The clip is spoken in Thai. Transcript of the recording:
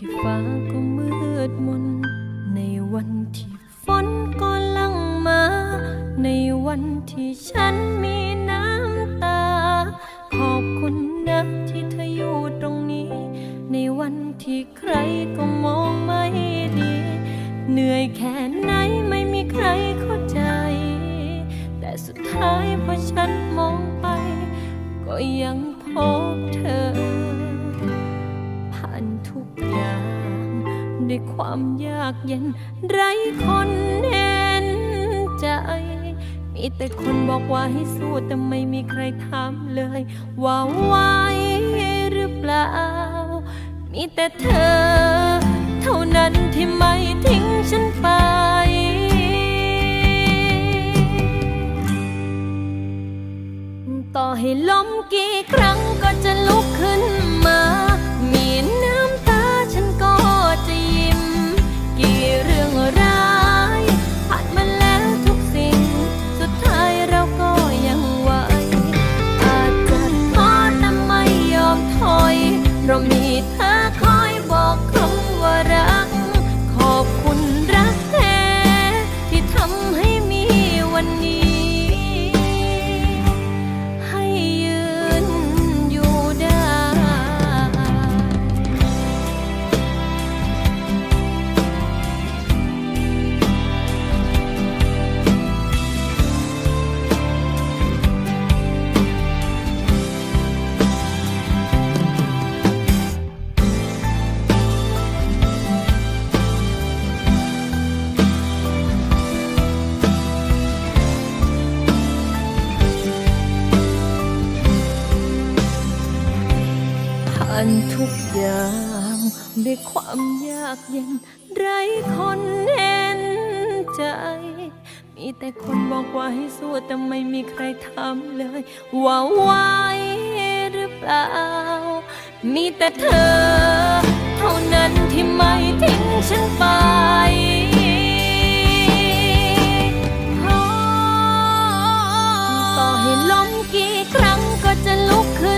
ที่ฟ้าก็มืดมน ในวันที่ฝนก็ลังมา ในวันที่ฉันมีน้ำตา ขอบคุณนะที่เธออยู่ตรงนี้ ในวันที่ใครก็มองไม่ดี เหนื่อยแค่ไหนไม่มีใครเข้าใจ แต่สุดท้ายพอฉันมองไป ก็ยังพบเธอานทุกอย่างด้วยความยากเย็นไร้คนเห็นใจ มีแต่คนบอกว่าให้สู้แต่ไม่มีใครถามเลย ว่าไหวหรือเปล่า มีแต่เธอ เท่านั้นที่ไม่ทิ้งฉันไป ต่อให้ล้มกี่ครั้ง เันทุกอย่างด้วยความยากเย็นไรคนเห็นใจ มีแต่คนบอกว่าให้สู้แต่ไม่มีใครทำเลย ว่าไหวหรือเปล่า มีแต่เธอ เท่านั้นที่ไม่ทิ้งฉันไปต่อให้ล้มกี่ครั้งก็จะลุกขึ้น